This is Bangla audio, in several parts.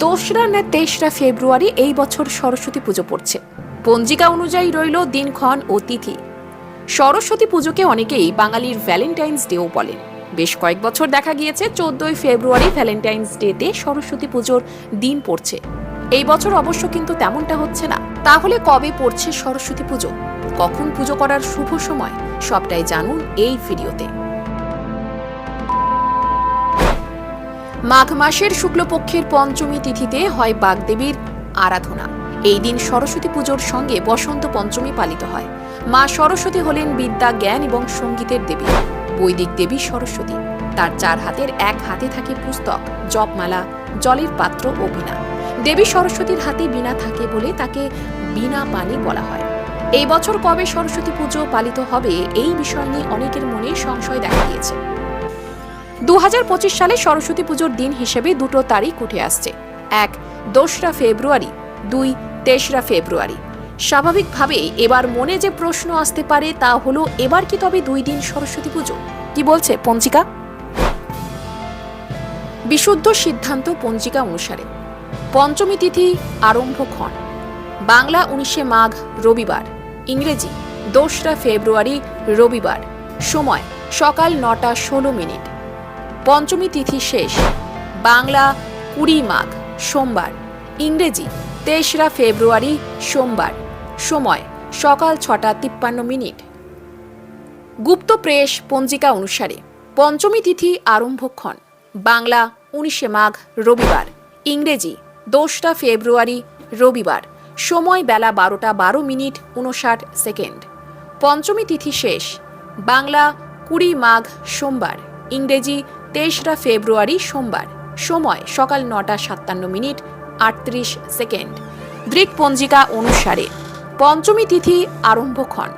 দোসরা না তেসরা ফেব্রুয়ারি এই বছর সরস্বতী পুজো পড়ছে। পঞ্জিকা অনুযায়ী রইল দিনক্ষণ ও তিথি। সরস্বতী পুজোকে অনেকেই বাঙালির ভ্যালেন্টাইন্স ডেও বলেন। বেশ কয়েক বছর দেখা গিয়েছে, চোদ্দই ফেব্রুয়ারি ভ্যালেন্টাইন্স ডেতে সরস্বতী পুজোর দিন পড়ছে। এই বছর অবশ্য কিন্তু তেমনটা হচ্ছে না। তাহলে কবে পড়ছে সরস্বতী পুজো? কখন পুজো করার শুভ সময়? সবটাই জানুন এই ভিডিওতে। মাঘ মাসের শুক্লপক্ষের পঞ্চমী তিথিতে হয় বাগদেবীর আরাধনা। এই দিন সরস্বতী পুজোর সঙ্গে বসন্ত পঞ্চমী পালিত হয়। মা সরস্বতী হলেন বিদ্যা, জ্ঞান এবং সঙ্গীতের দেবী। বৈদিক দেবী সরস্বতী। তার চার হাতের এক হাতে থাকে পুস্তক, জপমালা, জলের পাত্র ও বীণা। দেবী সরস্বতীর হাতে বীণা থাকে বলে তাকে বীণা পানি বলা হয়। এই বছর কবে সরস্বতী পুজো পালিত হবে এই বিষয় নিয়ে অনেকের মনে সংশয় দেখা দিয়েছে। দু হাজার পঁচিশ সালে সরস্বতী পুজোর দিন হিসেবে দুটো তারিখ উঠে আসছে। এক, দোসরা ফেব্রুয়ারি। দুই, তেসরা ফেব্রুয়ারি। স্বাভাবিকভাবেই এবার মনে যে প্রশ্ন আসতে পারে তা হলো, এবার কি তবে দুই দিন সরস্বতী পুজো? কি বলছে পঞ্জিকা? বিশুদ্ধ সিদ্ধান্ত পঞ্জিকা অনুসারে। পঞ্চমী তিথি আরম্ভক্ষণ বাংলা উনিশে মাঘ, রবিবার। ইংরেজি, দোসরা ফেব্রুয়ারি, রবিবার। সময়, সকাল নটা ষোলো মিনিট। পঞ্চমী তিথি শেষ। বাংলা কুড়ি মাঘ, সোমবার। ইংরেজি, তেসরা ফেব্রুয়ারি, সোমবার। সময়, সকাল ছটা তিপ্পান্ন মিনিট। গুপ্ত প্রেস পঞ্জিকা অনুসারে পঞ্চমী তিথি আরম্ভক্ষণ। বাংলা উনিশে মাঘ, রবিবার। ইংরেজি, দোসরা ফেব্রুয়ারি, রবিবার। সময় বেলা বারোটা বারো মিনিট উনষাট সেকেন্ড। পঞ্চমী তিথি শেষ। বাংলা কুড়ি মাঘ, সোমবার। ইংরেজি তেসরা ফেব্রুয়ারি সোমবার। সময় সকাল নটা সাতান্ন মিনিট, আটত্রিশ সেকেন্ড। দৃক পঞ্জিকা অনুসারে পঞ্চমী তিথি আরম্ভক্ষণ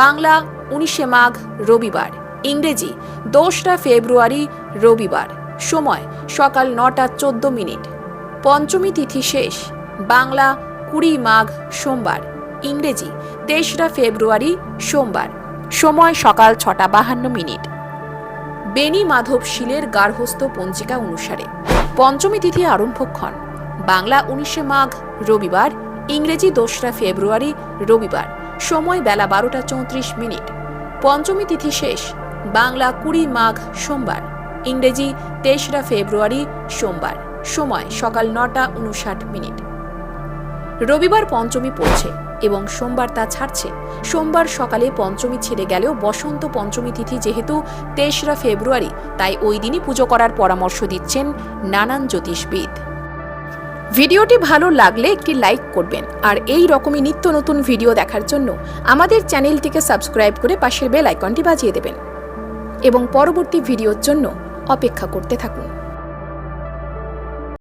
বাংলা উনিশে মাঘ রবিবার। ইংরেজি দোসরা ফেব্রুয়ারি রবিবার। সময় সকাল নটা চোদ্দ মিনিট। পঞ্চমী তিথি শেষ। বাংলা কুড়ি মাঘ সোমবার। ইংরেজি তেসরা ফেব্রুয়ারি সোমবার। সময় সকাল ছটা বাহান্ন মিনিট। বেনি মাধব শীলের গার্হস্থ পঞ্জিকা অনুসারে পঞ্চমী তিথি আরম্ভক্ষণ। বাংলা উনিশে মাঘ, রবিবার। ইংরেজি দোসরা ফেব্রুয়ারি, রবিবার। সময় বেলা বারোটা চৌত্রিশ মিনিট। পঞ্চমী তিথি শেষ। বাংলা কুড়ি মাঘ, সোমবার। ইংরেজি তেসরা ফেব্রুয়ারি, সোমবার। সময় সকাল নটা উনষাট মিনিট। রবিবার পঞ্চমী পড়ছে। এবং সোমবার তা ছাড়ছে। সোমবার সকালে পঞ্চমী ছেড়ে গেলেও বসন্ত পঞ্চমী তিথি যেহেতু তেসরা ফেব্রুয়ারি, তাই ওই দিনই পুজো করার পরামর্শ দিচ্ছেন নানান জ্যোতিষবিদ। ভিডিওটি ভালো লাগলে একটি লাইক করবেন, আর এই রকমই নিত্য নতুন ভিডিও দেখার জন্য আমাদের চ্যানেলটিকে সাবস্ক্রাইব করে পাশের বেল আইকনটি বাজিয়ে দেবেন। এবং পরবর্তী ভিডিওর জন্য অপেক্ষা করতে থাকুন।